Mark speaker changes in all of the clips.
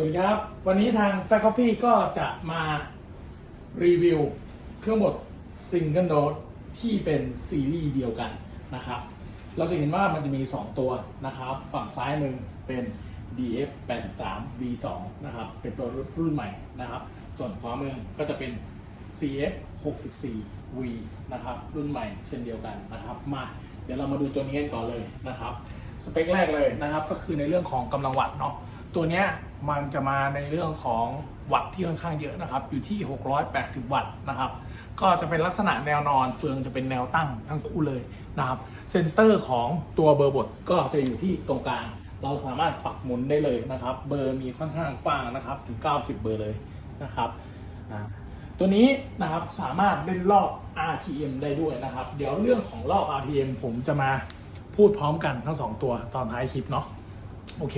Speaker 1: วัสดีครับ วันนี้ทาง f a c Coffee ก็จะมารีวิวเครื่องบด Single Note ที่เป็นซีรีส์เดียวกันนะครับ เราจะเห็นว่ามันจะมี 2 ตัวนะครับ ฝั่งซ้ายมือเป็น DF 83 V2 นะครับ เป็นตัวรุ่นใหม่นะครับ ส่วนขวามือก็จะเป็น CF 64 V นะครับ รุ่นใหม่เช่นเดียวกันนะครับ มาเดี๋ยวเรามาดูตัวนี้กันก่อนเลยนะครับ สเปคแรกเลยนะครับ ก็คือในเรื่องของกำลังวัตต์เนาะ ตัวเนี้ยมันจะมาในเรื่องของวัตต์ที่ค่อนข้างเยอะนะครับ อยู่ที่ 680 วัตต์นะครับ ก็จะเป็นลักษณะแนวนอน เฟืองจะเป็นแนวตั้งทั้งคู่เลยนะครับ เซนเตอร์ของตัวเบอร์บดก็จะอยู่ที่ตรงกลาง เราสามารถปรับหมุนได้เลยนะครับ เบอร์มีค่อนข้างกว้างนะครับ ถึง 90 เบอร์เลยนะครับตัวนี้นะครับสามารถเล่นรอบ RPM ได้ด้วยนะครับ เดี๋ยวเรื่องของรอบ RPM ผมจะมาพูดพร้อมกันทั้งสองตัวตอนท้ายคลิปเนาะ โอเค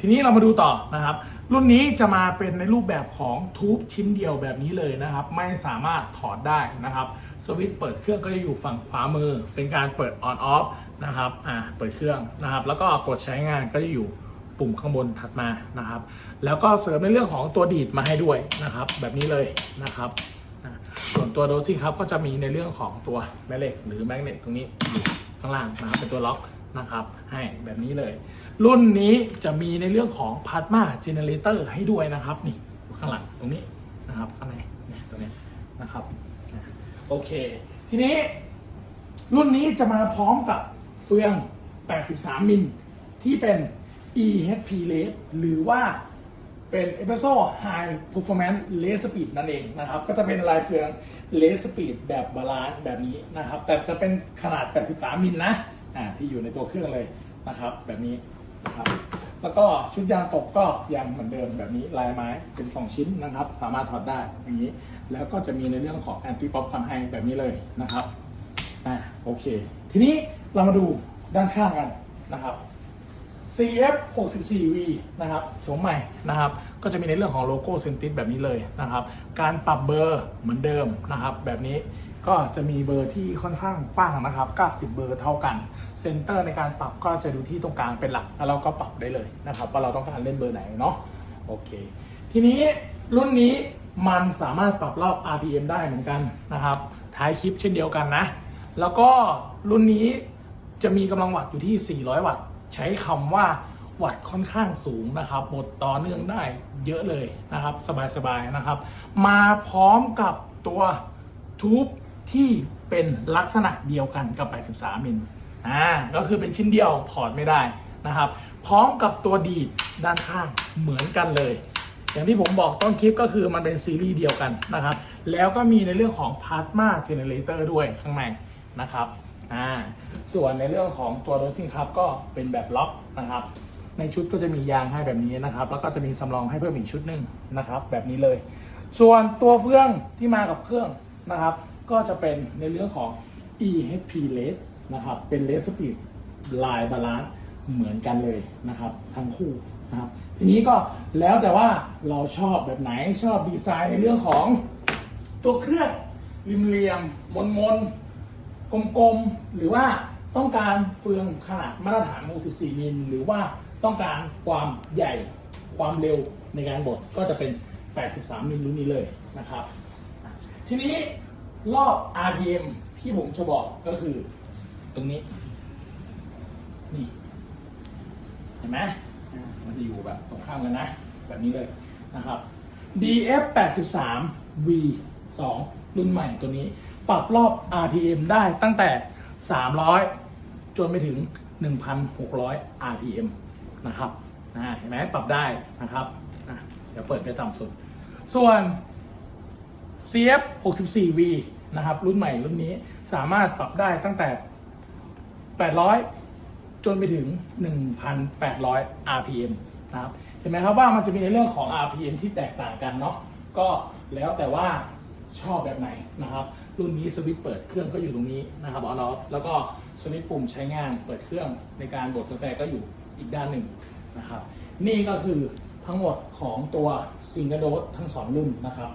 Speaker 1: ทีนี้เรามาดูต่อนะครับ รุ่นนี้จะมาเป็นในรูปแบบของทูบชิ้นเดียวแบบนี้เลยนะครับ ไม่สามารถถอดได้นะครับ สวิตช์เปิดเครื่องก็จะอยู่ฝั่งขวามือ เป็นการเปิด on off นะครับ อ่า เปิดเครื่องนะครับ แล้วก็กดใช้งานก็จะอยู่ปุ่มข้างบนถัดมานะครับ แล้วก็เสริมในเรื่องของตัวดีดมาให้ด้วยนะครับ แบบนี้เลยนะครับส่วนตัวโดซี่ครับก็จะมีในเรื่องของตัวแม่เหล็กหรือแมกเนตตรงนี้อยู่ข้างล่างนะครับเป็นตัวล็อกนะครับ ให้แบบนี้เลย รุ่นนี้จะมีในเรื่องของพาร์ m มาเจเนเรเตอร์ให้ด้วยนะครับ นี่ข้างหลังตรงนี้นะครับข้างในนี่ตัวนี้นะครับโอเค ทีนี้รุ่นนี้จะมาพร้อมกับเฟือง 83 มิล ที่เป็น EHP LED หรือว่าเป็น e p i s o High Performance Laser Speed นั่นเองนะครับ ก็จะเป็นลายเฟือง Laser Speed แบบบาลานซ์แบบนี้นะครับ แต่จะเป็นขนาด 83 มิลนะ อ่า ที่อยู่ในตัวเครื่องเลยนะครับ แบบนี้ นะครับแล้วก็ชุดยางตกก็ยางเหมือนเดิมแบบนี้ลายไม้เป็น 2 ชิ้นนะครับ สามารถถอดได้อย่างนี้ แล้วก็จะมีในเรื่องของ Anti Pop คำให้แบบนี้เลยนะครับอ่าโอเค ทีนี้เรามาดูด้านข้างกันนะครับ CF 64V นะครับโฉมใหม่นะครับ ก็จะมีในเรื่องของโลโก้เซนติสแบบนี้เลยนะครับ การปรับเบอร์เหมือนเดิมนะครับ แบบนี้ ก็จะมีเบอร์ที่ค่อนข้างกว้างนะครับ90 เบอร์เท่ากัน เซนเตอร์ในการปรับก็จะดูที่ตรงกลางเป็นหลัก แล้วเราก็ปรับได้เลยนะครับว่าเราต้องการเล่นเบอร์ไหนเนาะโอเค ทีนี้รุ่นนี้มันสามารถปรับรอบ RPM ได้เหมือนกันนะครับ ท้ายคลิปเช่นเดียวกันนะ แล้วก็รุ่นนี้จะมีกำลังวัตต์อยู่ที่ 400 วัตต์ ใช้คำว่าวัตต์ค่อนข้างสูงนะครับบดต่อเนื่องได้เยอะเลยนะครับ สบายๆนะครับ มาพร้อมกับตัวทูบ ที่เป็นลักษณะเดียวกันกับ 83 มิลอ่าก็คือเป็นชิ้นเดียวถอดไม่ได้นะครับ พร้อมกับตัวดีดด้านข้างเหมือนกันเลย อย่างที่ผมบอกต้นคลิปก็คือมันเป็นซีรีส์เดียวกันนะครับ แล้วก็มีในเรื่องของ Plasma Generator ด้วยข้างในนะครับอ่าส่วนในเรื่องของตัว dosing cup ก็เป็นแบบล็อกนะครับ ในชุดก็จะมียางให้แบบนี้นะครับ แล้วก็จะมีสำรองให้เพิ่มอีกชุดหนึ่งนะครับ แบบนี้เลย ส่วนตัวเฟืองที่มากับเครื่องนะครับ ก็จะเป็นในเรื่องของ EHP LED นะครับ เป็น LED speed ลายบาลานซ์เหมือนกันเลยนะครับ ทั้งคู่นะครับทีนี้ก็แล้วแต่ว่าเราชอบแบบไหนชอบดีไซน์ในเรื่องของตัวเครื่องริมเหลี่ยมมนมนๆกลมๆ หรือว่าต้องการเฟืองขนาดมาตรฐาน 64 มิล หรือว่าต้องการความใหญ่ความเร็วในการบดก็จะเป็น 83 มิลรุ่นนี้เลยนะครับ ทีนี้ รอบ RPM ที่ผมจะบอกก็คือ ตรงนี้ นี่ เห็นไหมอ่ามันจะอยู่แบบตรงข้ามกันนะ แบบนี้เลยนะครับ DF 83 V 2รุ่นใหม่ตัวนี้ ปรับรอบ RPM ได้ตั้งแต่ 300 จนไปถึง 1,600 RPM นะครับอ่าเห็นไหมปรับได้นะครับอะเดี๋ยวเปิดไปต่ำสุด ส่วน CF 64V นะครับ รุ่นใหม่รุ่นนี้สามารถปรับได้ตั้งแต่ 800 จนไปถึง 1,800 RPM นะครับ เห็นไหมครับว่ามันจะมีในเรื่องของ RPM ที่แตกต่างกันเนาะก็แล้วแต่ว่าชอบแบบไหนนะครับ รุ่นนี้สวิตช์เปิดเครื่องก็อยู่ตรงนี้นะครับออนอฟแล้วก็สวิตช์ปุ่มใช้งานเปิดเครื่องในการบดกาแฟก็อยู่อีกด้านหนึ่งนะครับ นี่ก็คือทั้งหมดของตัวซิงเกิลโดสทั้งสองรุ่นนะครับ